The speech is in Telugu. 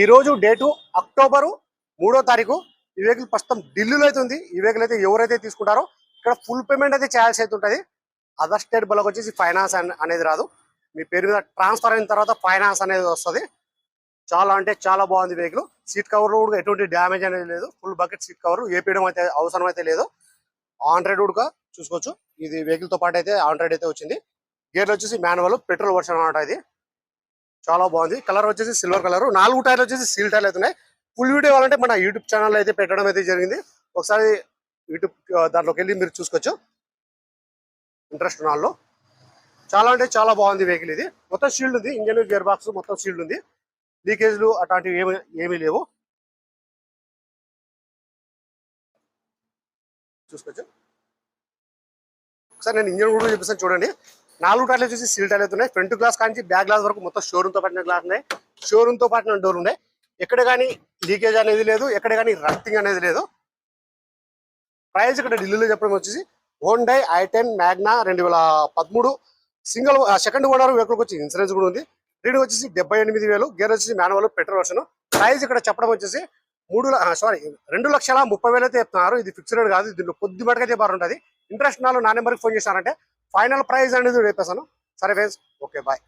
ఈ రోజు డేటు అక్టోబరు మూడో తారీఖు. ఈ వెహికల్ ప్రస్తుతం ఢిల్లీలో అయితే ఉంది. ఈ వెహికల్ అయితే ఎవరైతే తీసుకుంటారో ఇక్కడ ఫుల్ పేమెంట్ అయితే చేయాల్సి అయితే ఉంటుంది. అదర్ స్టేట్ బలకు వచ్చేసి ఫైనాన్స్ అనేది రాదు. మీ పేరు మీద ట్రాన్స్ఫర్ అయిన తర్వాత ఫైనాన్స్ అనేది వస్తుంది. చాలా అంటే చాలా బాగుంది వెహికల్. సీట్ కవర్ కూడా ఎటువంటి డ్యామేజ్ అనేది లేదు. ఫుల్ బకెట్ సీట్ కవర్ ఏపీయడం అయితే అవసరం అయితే లేదు. ఆండ్రాయిడ్ కూడా చూసుకోవచ్చు. ఇది వెహికల్తో పాటు అయితే ఆండ్రాయిడ్ అయితే వచ్చింది. గేర్లు వచ్చేసి మాన్యువల్ పెట్రోల్ వర్షన్ అనమాట ఇది. చాలా బాగుంది. కలర్ వచ్చేసి సిల్వర్ కలర్ నాలుగు టైర్లు వచ్చేసి సీల్ టైర్లు అవుతున్నాయి ఫుల్ వీడియో కావాలంటే మన యూట్యూబ్ ఛానల్ అయితే పెట్టడం అయితే జరిగింది. ఒకసారి యూట్యూబ్ దాంట్లోకి వెళ్ళి మీరు చూసుకోవచ్చు. ఇంట్రెస్ట్ ఉన్న చాలా అంటే చాలా బాగుంది వెహికల్ ఇది. మొత్తం షీల్డ్ ఉంది. ఇంజన్ గేర్ బాక్స్ మొత్తం షీల్డ్ ఉంది. లీకేజ్లు అట్లాంటివి ఏమి ఏమీ లేవు. చూసుకోవచ్చు. ఒకసారి నేను ఇంజన్ కూడా చూపిస్తాను చూడండి. నాలుగు టైర్లు వచ్చేసి సీల్ టైర్లు అవుతున్నాయి ఫ్రంట్ గ్లాస్ కానీ బ్యాక్ గ్లాస్ వరకు మొత్తం షోరూమ్తో పట్టిన గ్లాస్ ఉన్నాయి. షోరూమ్తో పట్టిన డోర్ ఉన్నాయి. ఎక్కడ కానీ లీకేజ్ అనేది లేదు ఎక్కడ కానీ రక్తింగ్ అనేది లేదు. ప్రైస్ ఇక్కడ ఢిల్లీలో చెప్పడం వచ్చేసి హోండై ఐ టెన్ మ్యాగ్నా రెండు వేల పదమూడు సింగిల్ సెకండ్ ఓనర్ వెహికల్కి వచ్చి ఇన్సూరెన్స్ కూడా ఉంది. రీడింగ్ వచ్చేసి డెబ్బై ఎనిమిది వేలు. గేర్ వచ్చేసి మాన్యువల్ పెట్రోల్ వర్షన్ ప్రైస్ ఇక్కడ చెప్పడం వచ్చేసి మూడు సారీ రెండు లక్షల ముప్పై వేలు అయితే చెప్తున్నారు. ఇది ఫిక్స్డ్ రేట్ కాదు దీంట్లో కొద్ది మటుకైతే బాగుంటుంది ఇంట్రెస్ట్ నాలుగు నా నెంబర్కి ఫోన్ చేశారంటే ఫైనల్ ప్రైజ్ అనేది చెప్పేసాను సరే ఫ్రెండ్స్ ఓకే బాయ్.